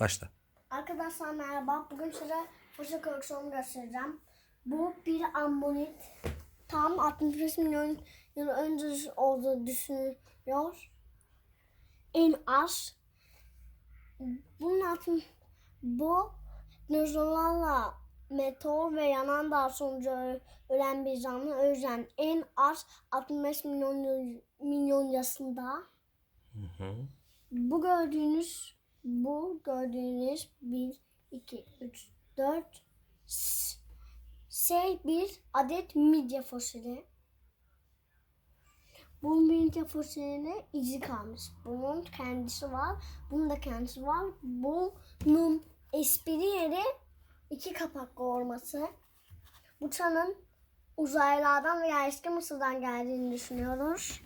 Başla. Arkadaşlar merhaba. Bugün size fırça koleksiyonu göstereceğim. Bu bir ammonit. Tam 65 milyon yıl önce olduğu düşünüyor. En az. Bunun altın, bu dinozorlarla meteor ve yanan dağ sonucu ölen bir canlı. O yüzden en az 65 milyon milyon yaşında. Bu gördüğünüz bu gördüğünüz 1 2 3 4 şey bir adet midye fosili. Bu midye fosiline izi kalmış. Bunun kendisi var. Bunun da kendisi var. Bunun espri yeri iki kapaklı olması. Bu çanın uzaylardan veya eski Mısır'dan geldiğini düşünüyoruz.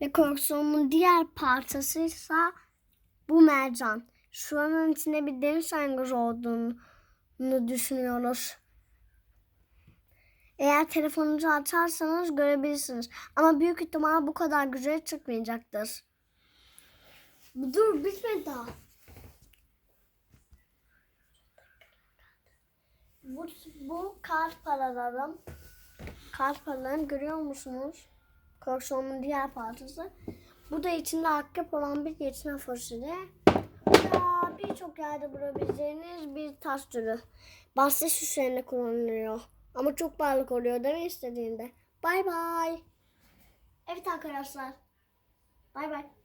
Ve koleksiyonun diğer parçası ise bu mercan. Şuranın içinde bir deniz sarngıcı olduğunu düşünüyoruz. Eğer telefonunuzu açarsanız görebilirsiniz. Ama büyük ihtimal bu kadar güzel çıkmayacaktır. Dur bitmedi daha. Bu, bu kart paralarım. Kart paralarını görüyor musunuz? Koleksiyonun diğer parçası. Bu da içinde akrep olan bir geçme fosili. Birçok yerde bulabileceğiniz bir taş türü. Bahçe süslerinde kullanılıyor. Ama çok parlak oluyor değil mi istediğinde? Bay bay. Evet arkadaşlar. Bay bay.